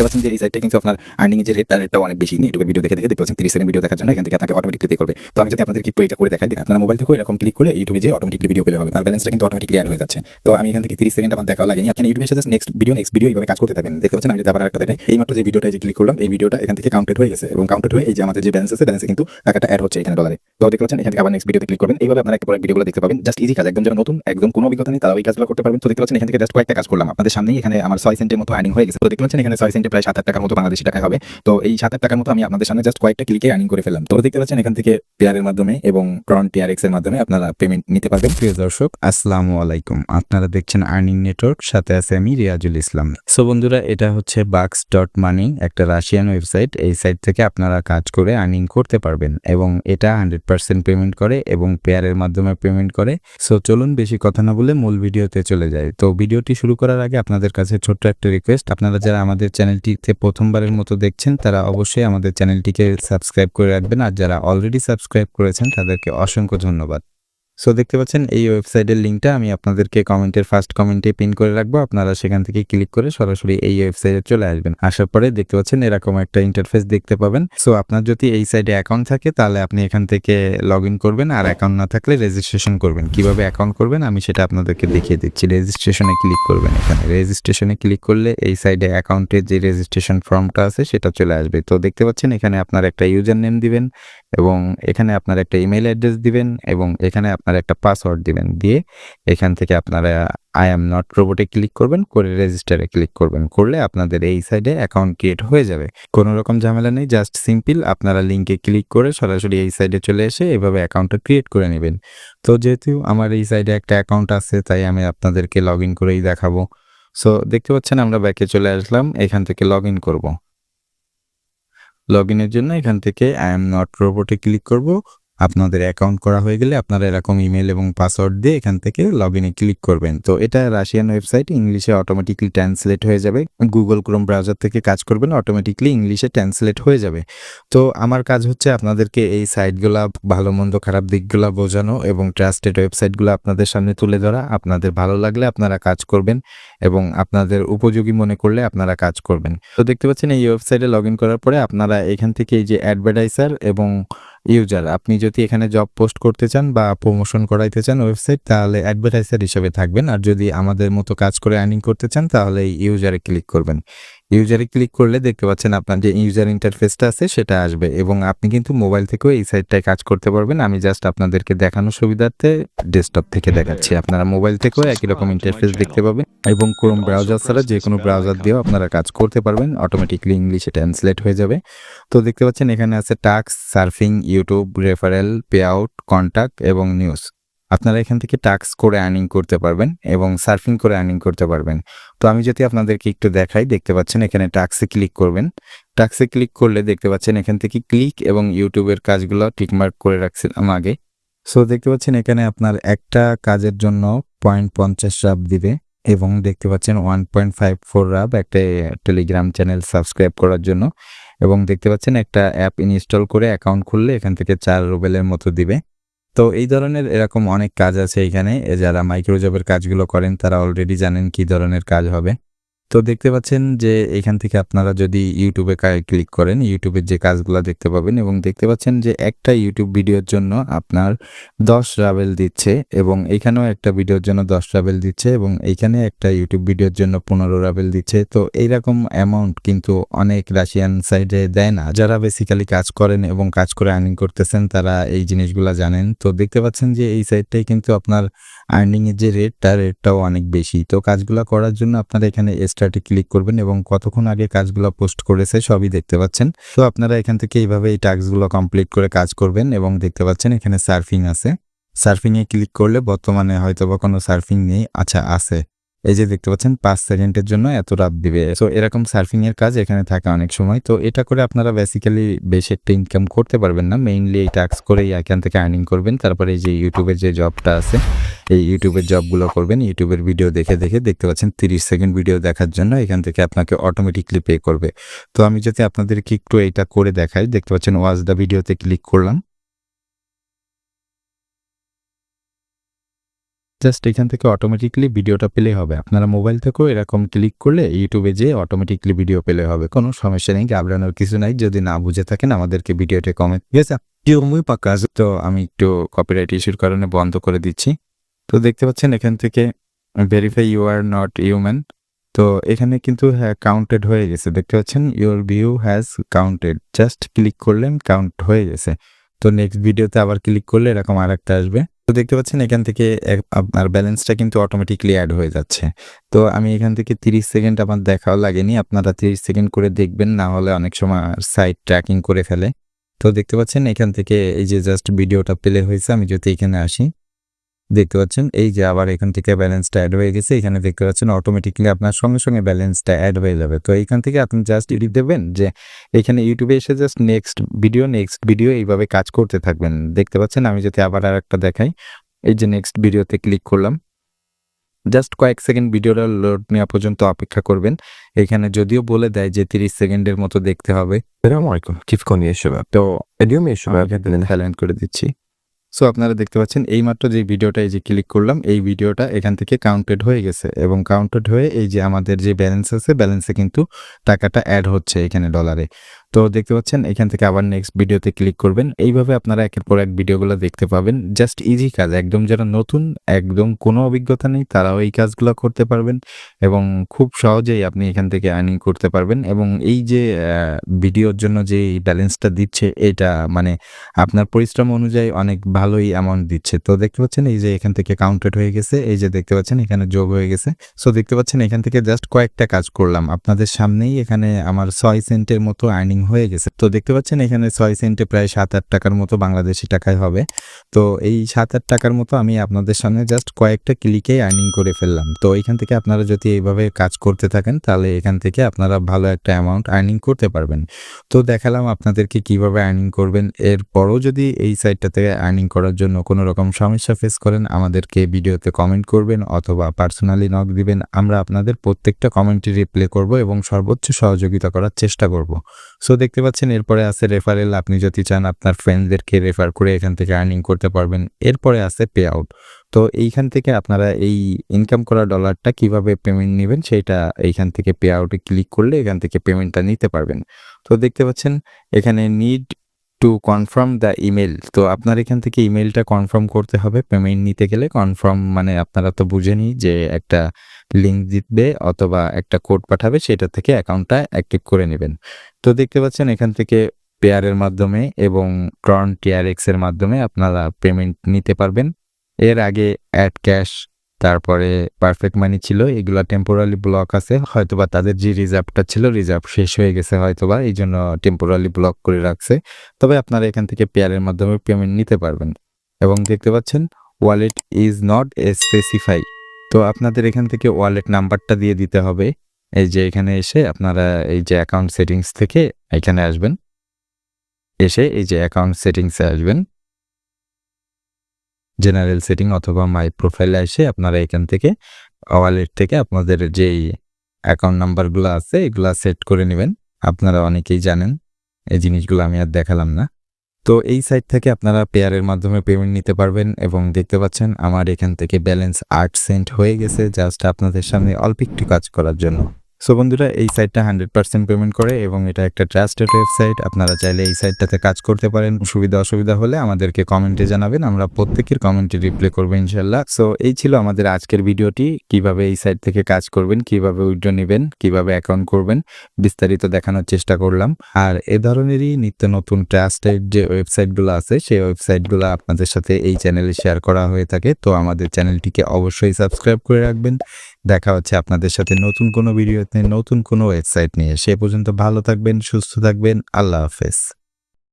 দেখতে পাচ্ছেন যে এই সাইটটা কিন্তু আপনার আর্নিং যে রেট তার রেটটাও অনেক বেশি। ইউটিউবে ভিডিও দেখে দেখে দেখতে পাচ্ছেন, তিরিশ সেকেন্ড ভিডিও দেখার জন্য এখান থেকে আপনাকে অটোমেটিক পে করবে। তো আমি যদি আপনাদের একটু এটা করে দেখাই আপনারা মোবাইল থেকে এরকম ক্লিক করে ইউটিউবে যে অটোমেটিক ভিডিও পেলে হবে। আর ব্যালেন্সটা কিন্তু অটোমেটিক অ্যাড হয়ে যাচ্ছে। তো আমি এখান থেকে তিরিশ সেকেন্ড আমার দেখাও লাগেনি। আপনি ইউটিউবের সাথে নেক্সট ভিডিও নেক্সট ভিডিও এইভাবে কাজ করতে থাকবেন দেখতে পাচ্ছেন, আমি যদি আবার একটা দেখাই। এই মাত্র যে ভিডিওটা যে ক্লিক করলাম, এই ভিডিওটা এখান থেকে কাউন্টেড হয়ে গেছে। এবং কাউন্টেড হয়ে এই যে আমাদের যে ব্যালেন্স আছে ব্যালেন্সে কিন্তু টাকাটা অ্যাড হচ্ছে এখানে ডলারে তো দেখতে পাচ্ছেন, এখান থেকে আবার নেক্সট ভিডিওতে ক্লিক করবেন। এইভাবে আপনারা একেবারে ভিডিওগুলো দেখতে পাবেন। জাস্ট ইজি কাজ, একদম যারা নতুন, একদম কোনো অভিজ্ঞতা নেই তারা এই কাজগুলো করতে পারবেন। তো দেখতে পাচ্ছেন, এখান থেকে জাস্ট কয়েকটা কাজ করলাম। আপনাদের সামনেই এখানে আমার ছয় সেন্টের মতো আর্নিং হয়ে গেছে। তো দেখতে পাচ্ছেন, এখানে ছয় সেন্টে প্রায় সাত হাজার টাকার মতো বাংলাদেশি টাকা হবে। তো এই সাত হাজার টাকার মতো আমি আপনাদের সামনে জাস্ট কয়েকটা ক্লিকে আর্নিং করে ফেললাম। তো দেখতে পাচ্ছেন এখান থেকে পেয়ারের মাধ্যমে এবং ট্রন টিআরএক্স এর মাধ্যমে আপনারা পেমেন্ট নিতে পারবেন। প্রিয় দর্শক, আসসালামু আলাইকুম। আপনারা দেখছেন আর্নিং নেটওয়ার্ক সাথে আছে আমি রিয়াজুল ইসলাম। সো বন্ধুরা, এটা হচ্ছে বাক্স ডট মানি একটা রাশিয়ান ওয়েবসাইট এই সাইট থেকে আপনারা কাজ করে আর্নিং করতে পারবেন এবং এটা হান্ড্রেড পার্সেন্ট পেমেন্ট করে এবং পেয়ারের মাধ্যমে পেমেন্ট করে। সো চলুন বেশি কথা না বলে মূল ভিডিওতে চলে যায় তো ভিডিওটি শুরু করার আগে আপনাদের কাছে ছোট্ট একটা রিকোয়েস্ট আপনারা যারা আমাদের চ্যানেলটিতে প্রথমবারের মতো দেখছেন, তারা অবশ্যই আমাদের চ্যানেলটিকে সাবস্ক্রাইব করে রাখবেন। আর যারা অলরেডি সাবস্ক্রাইব করেছেন, তাদেরকে অসংখ্য ধন্যবাদ। সো দেখতে পাচ্ছেন, এই ওয়েবসাইটের লিঙ্কটা আমি আপনাদেরকে কমেন্টের ফার্স্ট কমেন্টে পিন করে রাখব। আপনারা সেখান থেকে ক্লিক করে সরাসরি এই ওয়েবসাইটে চলে আসবেন। আসার পরে দেখতে পাচ্ছেন, এরকম একটা ইন্টারফেস দেখতে পাবেন। সো আপনার যদি এই সাইডে অ্যাকাউন্ট থাকে, তাহলে আপনি এখান থেকে লগ ইন করবেন। আর অ্যাকাউন্ট না থাকলে রেজিস্ট্রেশন করবেন। কীভাবে অ্যাকাউন্ট করবেন, আমি সেটা আপনাদেরকে দেখিয়ে দিচ্ছি। রেজিস্ট্রেশনে ক্লিক করবেন এখানে। রেজিস্ট্রেশনে ক্লিক করলে এই সাইডে অ্যাকাউন্টের যে রেজিস্ট্রেশন ফর্মটা আছে, সেটা চলে আসবে। তো, দেখতে পাচ্ছেন, এখানে আপনার একটা ইউজার নেম দিবেন এবং এখানে আপনার একটা ইমেল অ্যাড্রেস দিবেন এবং এখানে আপনার একটা পাসওয়ার্ড দিবেন। দিয়ে এখান থেকে আপনারা আই এম নট রোবটে ক্লিক করবেন, করে রেজিস্টারে ক্লিক করবেন। করলে আপনাদের এই সাইডে অ্যাকাউন্ট ক্রিয়েট হয়ে যাবে। কোনো রকম ঝামেলা নেই জাস্ট সিম্পল আপনারা লিঙ্কে ক্লিক করে সরাসরি এই সাইডে চলে এসে এভাবে অ্যাকাউন্টটা ক্রিয়েট করে নেবেন। তো যেহেতু আমার এই সাইডে একটা অ্যাকাউন্ট আছে, তাই আমি আপনাদেরকে লগ ইন করেই দেখাবো। সো দেখতে পাচ্ছেন আমরা ব্যাকে চলে আসলাম, এখান থেকে লগ ইন করব। লগ ইনের জন্য এখান থেকে আই এম নট রোবটে ক্লিক করব। আপনাদের অ্যাকাউন্ট করা হয়ে গেলে আপনারা এরকম ইমেল এবং পাসওয়ার্ড দিয়ে এখান থেকে লগ ইনে ক্লিক করবেন। তো এটা রাশিয়ান ওয়েবসাইট ইংলিশে অটোমেটিকলি ট্রান্সলেট হয়ে যাবে। গুগল ক্রোম ব্রাউজার থেকে কাজ করবেন অটোমেটিকলি ইংলিশে ট্রান্সলেট হয়ে যাবে। তো আমার কাজ হচ্ছে আপনাদেরকে এই সাইটগুলা ভালো, মন্দ, খারাপ দিকগুলা বোঝানো এবং ট্রাস্টেড ওয়েবসাইটগুলো আপনাদের সামনে তুলে ধরা। আপনাদের ভালো লাগলে আপনারা কাজ করবেন এবং আপনাদের উপযোগী মনে করলে আপনারা কাজ করবেন। তো দেখতে পাচ্ছেন এই ওয়েবসাইটে লগ করার পরে আপনারা এখান থেকে এই যে অ্যাডভার্টাইজার এবং ইউজার। আপনি যদি এখানে জব পোস্ট করতে চান বা প্রমোশন করাইতে চান ওয়েবসাইট তাহলে অ্যাডভার্টাইজার হিসেবে থাকবেন। আর যদি আমাদের মতো কাজ করে আর্নিং করতে চান, তাহলে ইউজারে ক্লিক করবেন। ইউজারে ক্লিক করলে দেখতে পাচ্ছেন আপনার যে ইউজার ইন্টারফেসটা আছে, সেটা আসবে। এবং আপনি কিন্তু মোবাইল থেকেও এই সাইটটায় কাজ করতে পারবেন। আমি জাস্ট আপনাদেরকে দেখানোর সুবিধার্থে ডেস্কটপ থেকে দেখাচ্ছি। আপনারা মোবাইল থেকেও একই রকম ইন্টারফেস দেখতে পাবেন। এবং ক্রোম ব্রাউজার ছাড়া যে কোনো ব্রাউজার দিয়েও আপনারা কাজ করতে পারবেন। অটোমেটিকলি ইংলিশে ট্রান্সলেট হয়ে যাবে। তো দেখতে পাচ্ছেন এখানে আছে tasks surfing YouTube referral pay out contact এবং নিউজ আপনারা এখান থেকে টাক্স করে আর্নিং করতে পারবেন এবং সার্ফিং করে আর্নিং করতে পারবেন। তো আমি যদি আপনাদেরকে একটু দেখাই, দেখতে পাচ্ছেন এখানে টাক্সে ক্লিক করবেন। টাক্সে ক্লিক করলে দেখতে পাচ্ছেন এখান থেকে ক্লিক এবং ইউটিউবের কাজগুলো টিকমার্ক করে রাখছিলাম আগে। সো দেখতে পাচ্ছেন এখানে আপনার একটা কাজের জন্য পয়েন্ট পঞ্চাশ রাব দিবে এবং দেখতে পাচ্ছেন one point five four rub একটা টেলিগ্রাম চ্যানেল সাবস্ক্রাইব করার জন্য এবং দেখতে পাচ্ছেন একটা অ্যাপ ইনস্টল করে অ্যাকাউন্ট খুললে এখান থেকে চার রুবেলের মতো দিবে। তো এই ধরনের এরকম অনেক কাজ আছে এখানে যারা মাইক্রোজবের কাজগুলো করেন, তারা অলরেডি জানেন কি ধরনের কাজ হবে। তো দেখতে পাচ্ছেন যে এখান থেকে আপনারা যদি ইউটিউবে ক্লিক করেন ইউটিউবের যে কাজগুলো দেখতে পাবেন এবং দেখতে পাচ্ছেন যে একটা ইউটিউব ভিডিওর জন্য আপনার দশ রাবেল দিচ্ছে এবং এখানেও একটা ভিডিওর জন্য দশ রাবেল দিচ্ছে এবং এইখানে একটা ইউটিউব ভিডিওর জন্য পনেরো রাবেল দিচ্ছে। তো এইরকম অ্যামাউন্ট কিন্তু অনেক রাশিয়ান সাইডে দেয় না। যারা বেসিক্যালি কাজ করেন এবং কাজ করে আর্নিং করতেছেন, তারা এই জিনিসগুলো জানেন। তো দেখতে পাচ্ছেন যে এই সাইডটাই কিন্তু আপনার আর্নিংয়ের যে রেটটা রেটটাও অনেক বেশি। তো কাজগুলো করার জন্য আপনার এখানে স্টার্টে ক্লিক করবেন এবং কতক্ষণ আগে কাজগুলো পোস্ট করেছে সবই দেখতে পাচ্ছেন। তো আপনারা এখান থেকে এইভাবে এই টাস্কগুলো কমপ্লিট করে কাজ করবেন এবং দেখতে পাচ্ছেন এখানে সার্ফিং আছে। সার্ফিংয়ে ক্লিক করলে বর্তমানে হয়তো বা কোনো সার্ফিং নেই। আচ্ছা আছে। এই যে দেখতে পাচ্ছেন, পাঁচ সেকেন্ডের জন্য এত রাত দিবে। তো এরকম সার্ফিং এর কাজ এখানে থাকে অনেক সময়। তো এটা করে আপনারা বেসিক্যালি বেশ একটা ইনকাম করতে পারবেন না। মেইনলি এই টাস্ক করেই এখান থেকে আর্নিং করবেন। তারপরে এই যে ইউটিউবের যে জবটা আছে, এই ইউটিউবের জবগুলো করবেন। ইউটিউবের ভিডিও দেখে দেখে দেখতে পাচ্ছেন, তিরিশ সেকেন্ড ভিডিও দেখার জন্য এখান থেকে আপনাকে অটোমেটিকলি পে করবে। তো আমি যদি আপনাদেরকে একটু এইটা করে দেখাই, দেখতে পাচ্ছেন ওয়াজ দ্য ভিডিওতে ক্লিক করলাম। জাস্ট এখান থেকে অটোমেটিকলি ভিডিওটা পেলে হবে। আপনারা মোবাইল থেকেও এরকম ক্লিক করলে ইউটিউবে যেয়ে অটোমেটিকলি ভিডিও পেলে হবে। কোনো সমস্যা নেই ঘাবড়ানোর কিছু নাই। যদি না বুঝে থাকেন আমাদেরকে ভিডিওটা কমেন্ট ঠিক আছে? তো আমি একটু কপিরাইট ইস্যুর কারণে বন্ধ করে দিচ্ছি। তো দেখতে পাচ্ছেন এখান থেকে verify you are not human তো এখানে কিন্তু হ্যাঁ কাউন্টেড হয়ে গেছে। দেখতে পাচ্ছেন your view has counted just click করলেন কাউন্ট হয়ে গেছে। তো নেক্সট ভিডিওতে আবার ক্লিক করলে এরকম আর একটা আসবে। তো দেখতে পাচ্ছেন এখান থেকে আপনার ব্যালেন্সটা কিন্তু অটোমেটিকলি অ্যাড হয়ে যাচ্ছে। তো আমি এখান থেকে তিরিশ সেকেন্ড আমার দেখাও লাগেনি, আপনারা তিরিশ সেকেন্ড করে দেখবেন, না হলে অনেক সময় সাইট ট্র্যাকিং করে ফেলে। তো দেখতে পাচ্ছেন এখান থেকে এই যে জাস্ট ভিডিওটা প্লে হয়েছে, আমি যদি এখানে আসি। দেখতে পাচ্ছেন এই যে আবার এখান থেকে ব্যালেন্সটা অ্যাড হয়ে গেছে এখানে দেখতে পাচ্ছেন অটোমেটিকলি আপনার সঙ্গে সঙ্গে ব্যালেন্সটা অ্যাড হয়ে যাবে। তো এইখান থেকে আপনি জাস্ট ইউটিউব দেবেন যে এখানে ইউটিউবে এসে just next video next video এইভাবে কাজ করতে থাকবেন। দেখতে পাচ্ছেন আমি যদি আবার আর একটা দেখাই এই যে নেক্সট ভিডিওতে ক্লিক করলাম জাস্ট কয়েক সেকেন্ড ভিডিওটা লোড নেওয়া পর্যন্ত অপেক্ষা করবেন। এখানে যদিও বলে দেয় যে তিরিশ সেকেন্ডের মতো দেখতে হবে। তো এডিও আমি করে দিচ্ছি। সো আপনারা দেখতে পাচ্ছেন এইমাত্র যে ভিডিওটা, এই যে ক্লিক করলাম, এই ভিডিওটা এখান থেকে কাউন্টেড হয়ে গেছে এবং কাউন্টেড হয়ে এই যে আমাদের যে ব্যালেন্স আছে ব্যালেন্সে কিন্তু টাকাটা অ্যাড হচ্ছে এখানে ডলারে তো দেখতে পাচ্ছেন, এখান থেকে আবার নেক্সট ভিডিওতে ক্লিক করবেন। এইভাবে আপনারা একের পর এক ভিডিওগুলো দেখতে পাবেন। জাস্ট ইজি কাজ। একদম যারা নতুন, একদম কোনো অভিজ্ঞতা নেই, তারাও এই কাজগুলো করতে পারবেন এবং খুব সহজেই আপনি এখান থেকে আর্নিং করতে পারবেন এবং এই যে ভিডিওর জন্য যে ব্যালেন্সটা দিচ্ছে, এটা মানে আপনার পরিশ্রম অনুযায়ী অনেক ভালোই অ্যামাউন্ট দিচ্ছে। তো দেখতে পাচ্ছেন, এই যে এখান থেকে কাউন্টেড হয়ে গেছে। এই যে দেখতে পাচ্ছেন, এখানে যোগ হয়ে গেছে। সো দেখতে পাচ্ছেন, এখান থেকে জাস্ট কয়েকটা কাজ করলাম। আপনাদের সামনেই এখানে আমার ছয় সেন্টের মতো আর্নিং হয়ে গেছে। তো দেখতে পাচ্ছেন এখানে ছয় সেন্টে প্রায় সাত আট টাকার মতো বাংলাদেশি টাকায় হবে। তো এই সাত আট টাকার মতো আমি আপনাদের সামনে জাস্ট কয়েকটা ক্লিকেই আর্নিং করে ফেললাম। তো এখান থেকে আপনারা যদি এইভাবে কাজ করতে থাকেন, তাহলে এখান থেকে আপনারা ভালো একটা অ্যামাউন্ট আর্নিং করতে পারবেন। তো দেখালাম আপনাদেরকে কীভাবে আর্নিং করবেন। এরপরও যদি এই সাইটটাতে আর্নিং করার জন্য কোনো রকম সমস্যা ফেস করেন, আমাদেরকে ভিডিওতে কমেন্ট করবেন অথবা পার্সোনালি নক দিবেন। আমরা আপনাদের প্রত্যেকটা কমেন্টে রিপ্লাই করব এবং সর্বোচ্চ সহযোগিতা করার চেষ্টা করব। দেখতে পাচ্ছেন, এরপরে আছে রেফারেল আপনি যদি চান আপনার ফ্রেন্ডদেরকে রেফার করে এখান থেকে আর্নিং করতে পারবেন। এরপরে আছে পে আউট তো, এইখান থেকে আপনারা এই ইনকাম করা ডলারটা কীভাবে পেমেন্ট নেবেন, সেটা এইখান থেকে পে আউটে ক্লিক করলে এখান থেকে পেমেন্টটা নিতে পারবেন। তো, দেখতে পাচ্ছেন, এখানে need to confirm the email তো আপনার এখান থেকে ইমেলটা কনফার্ম করতে হবে। পেমেন্ট নিতে গেলে কনফার্ম মানে আপনারা তো বুঝেনি যে একটা লিঙ্ক দিবে অথবা একটা কোড পাঠাবে, সেটা থেকে অ্যাকাউন্টটা অ্যাক্টিভ করে নেবেন। তো দেখতে পাচ্ছেন এখান থেকে পেয়ারের মাধ্যমে এবং ট্রন টিআরএক্স এর মাধ্যমে আপনারা পেমেন্ট নিতে পারবেন। এর আগে অ্যাড ক্যাশ তারপরে পারফেক্ট মানি ছিল, এগুলা টেম্পোরালি ব্লক আছে, হয়তোবা তাদের যে রিজার্ভটা ছিল রিজার্ভ শেষ হয়ে গেছে হয়তোবা এই জন্য টেম্পোরালি ব্লক করে রাখছে। তবে আপনারা এখান থেকে পেয়ারের মাধ্যমে পেমেন্ট নিতে পারবেন। এবং দেখতে পাচ্ছেন ওয়ালেট ইজ নট স্পেসিফাই তো আপনাদের এখান থেকে ওয়ালেট নাম্বারটা দিয়ে দিতে হবে। এই যে এখানে এসে আপনারা এই যে অ্যাকাউন্ট সেটিংস থেকে এখানে আসবেন। এসে এই যে অ্যাকাউন্ট সেটিংসে আসবেন। জেনারেল সেটিং অথবা মাই প্রোফাইলে এসে আপনারা এখান থেকে ওয়ালেট থেকে আপনাদের যেই অ্যাকাউন্ট নাম্বারগুলো আছে, এগুলা সেট করে নেবেন। আপনারা অনেকেই জানেন, এই জিনিসগুলো আমি আর দেখালাম না। তো এই সাইট থেকে আপনারা পেয়ারের মাধ্যমে পেমেন্ট নিতে পারবেন এবং দেখতে পাচ্ছেন আমার এখান থেকে ব্যালেন্স আট সেন্ট হয়ে গেছে জাস্ট আপনাদের সামনে অল্প একটু কাজ করার জন্য। সো বন্ধুরা, এই সাইটটা হান্ড্রেড পার্সেন্ট পেমেন্ট করে এবং এটা একটা ট্রাস্টেড ওয়েবসাইট আপনারা চাইলে এই সাইটটাতে কাজ করতে পারেন। সুবিধা, অসুবিধা হলে আমাদেরকে কমেন্টে জানাবেন। আমরা প্রত্যেকের কমেন্টে রিপ্লাই করব ইনশাল্লাহ সো এই ছিল আমাদের আজকের ভিডিওটি কীভাবে এই সাইট থেকে কাজ করবেন, কীভাবে উইড্রো নেবেন, কীভাবে অ্যাকাউন্ট করবেন, বিস্তারিত দেখানোর চেষ্টা করলাম। আর এ ধরনেরই নিত্য নতুন ট্রাস্টেড যে ওয়েবসাইটগুলো আছে, সেই ওয়েবসাইটগুলো আপনাদের সাথে এই চ্যানেলে শেয়ার করা হয়ে থাকে। তো আমাদের চ্যানেলটিকে অবশ্যই সাবস্ক্রাইব করে রাখবেন। দেখা হচ্ছে আপনাদের সাথে নতুন কোনো ভিডিওতে নতুন কোনো ওয়েবসাইট নিয়ে সে পর্যন্ত ভালো থাকবেন সুস্থ থাকবেন। আল্লাহ হাফেজ।